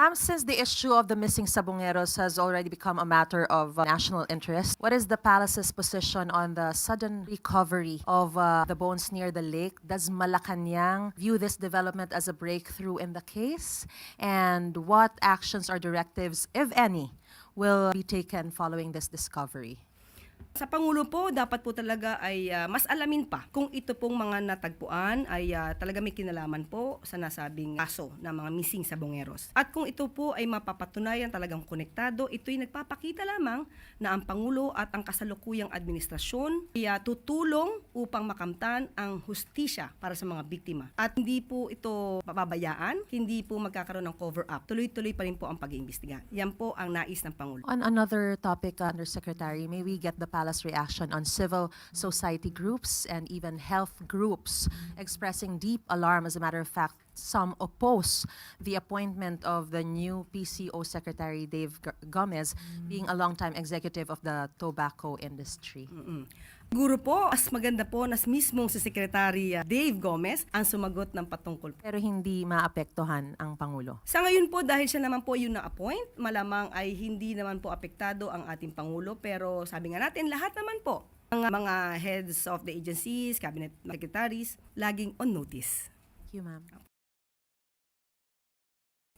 Ma'am, since the issue of the missing sabongeros has already become a matter of uh, national interest, what is the palace's position on the sudden recovery of uh, the bones near the lake? Does Malacanang view this development as a breakthrough in the case? And what actions or directives, if any, will be taken following this discovery? Sa Pangulo po, dapat po talaga ay ah, mas alamin pa kung ito pong mga natagpuan ay ah, talaga may kinalaman po sa nasabing kaso ng mga missing sabongeros. At kung ito po ay mapapatunayan talagang konektado, ito'y nagpapakita lamang na ang Pangulo at ang kasalukuyang administrasyon ay ah, tutulong upang makamtan ang hustisya para sa mga biktima. At hindi po ito pababayaan, hindi po magkakaroon ng cover-up. Tuloy-tuloy pa rin po ang pag-iimbestiga. Yan po ang nais ng Pangulo. On another topic, uh, Undersecretary, may we get the palace reaction on civil society groups and even health groups expressing deep alarm. As a matter of fact, some oppose the appointment of the new PCO Secretary Dave G- Gomez being a longtime executive of the tobacco industry. Mm. Siguro po, mas maganda po nas mismong si Secretary ah, Dave Gomez ang sumagot ng patungkol. Pero hindi maapektuhan ang Pangulo. Sa ngayon po, dahil siya naman po yung na-appoint, malamang ay hindi naman po apektado ang ating Pangulo. Pero sabi nga natin, lahat naman po, ang mga heads of the agencies, cabinet secretaries, laging on notice. Thank you, ma'am.